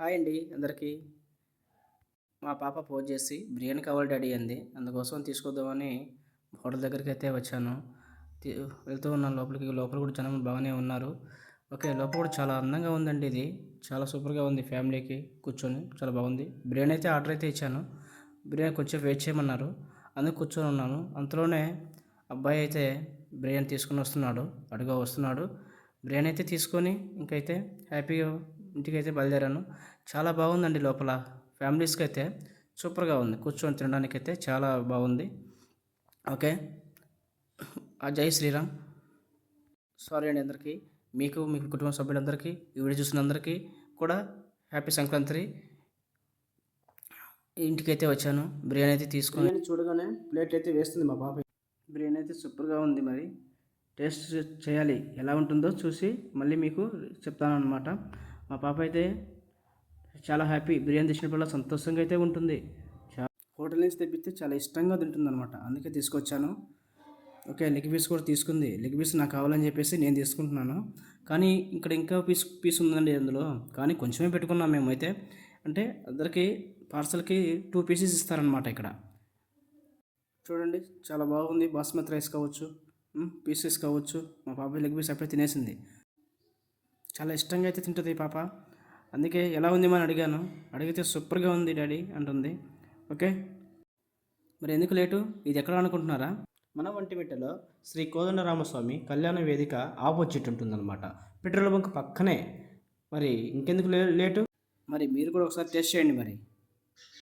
Hi అండి అందరికీ. మా పాప ఫోన్ చేసి బిర్యానీ కావాలి డాడీ అంది. అందుకోసం తీసుకొద్దామని హోటల్ దగ్గరికి అయితే వచ్చాను. వెళ్తూ ఉన్నాను లోపలికి. లోపల కూడా జనం బాగానే ఉన్నారు. ఓకే లోపల కూడా చాలా అందంగా ఉందండి ఇది. చాలా సూపర్గా ఉంది ఫ్యామిలీకి. కూర్చొని చాలా బాగుంది. బిర్యానీ అయితే ఆర్డర్ అయితే ఇచ్చాను. బిర్యానీ కొంచెం వెయిట్ చేయమన్నారు. అందుకు కూర్చొని ఉన్నాను. అంతలోనే అబ్బాయి అయితే బిర్యానీ తీసుకుని వస్తున్నాడు. అడుగా వస్తున్నాడు. బిర్యానీ అయితే తీసుకొని ఇంకైతే హ్యాపీగా ఇంటికి అయితే బయలుదేరాను. చాలా బాగుందండి లోపల. ఫ్యామిలీస్కి అయితే సూపర్గా ఉంది. కూర్చొని తినడానికి అయితే చాలా బాగుంది. ఓకే. ఆ జై శ్రీరామ్. సారీ అండి అందరికీ. మీకు మీ కుటుంబ సభ్యులందరికీ ఈ వీడియో చూసిన అందరికీ కూడా హ్యాపీ సంక్రాంతి. ఇంటికి అయితే వచ్చాను. బిర్యానీ అయితే తీసుకొని చూడగానే ప్లేట్ అయితే వేస్తుంది మా పాప బిర్యానీ అయితే సూపర్గా ఉంది మరి. టేస్ట్ చేయాలి. ఎలా ఉంటుందో చూసి మళ్ళీ మీకు చెప్తాను అనమాట మా పాప అయితే చాలా హ్యాపీ. బిర్యానీ తెచ్చినప్పుడు సంతోషంగా అయితే ఉంటుంది. హోటల్ నుంచి తెప్పిస్తే చాలా ఇష్టంగా తింటుంది అనమాట అందుకే తీసుకొచ్చాను. ఓకే లెగ్ పీస్ కూడా తీసుకుంది. లెగ్ పీస్ నాకు కావాలని చెప్పేసి నేను తీసుకుంటున్నాను. కానీ ఇక్కడ ఇంకా పీస్ పీస్ ఉందండి అందులో. కానీ కొంచెమే పెట్టుకున్నాం మేమైతే అంటే అందరికి పార్సల్కి టూ పీసెస్ ఇస్తారనమాట ఇక్కడ. చూడండి చాలా బాగుంది. బాస్మతి రైస్ కావచ్చు. పీసెస్ కావచ్చు. మా పాప లెగ్ పీస్ అప్పుడే తినేసింది. చాలా ఇష్టంగా అయితే తింటుంది పాప. అందుకే ఎలా ఉంది అని అడిగాను. అడిగితే సూపర్గా ఉంది డాడీ అంటుంది. ఓకే? మరి ఎందుకు లేటు? ఇది ఎక్కడ అనుకుంటున్నారా? మన వంటిమిట్టలో శ్రీ కోదండరామస్వామి కళ్యాణ వేదిక ఆపోజిట్ ఉంటుందన్నమాట. పెట్రోల్ బంక్ పక్కనే. మరి ఇంకెందుకు లే- లేటు? మరి మీరు కూడా ఒకసారి టెస్ట్ చేయండి మరి.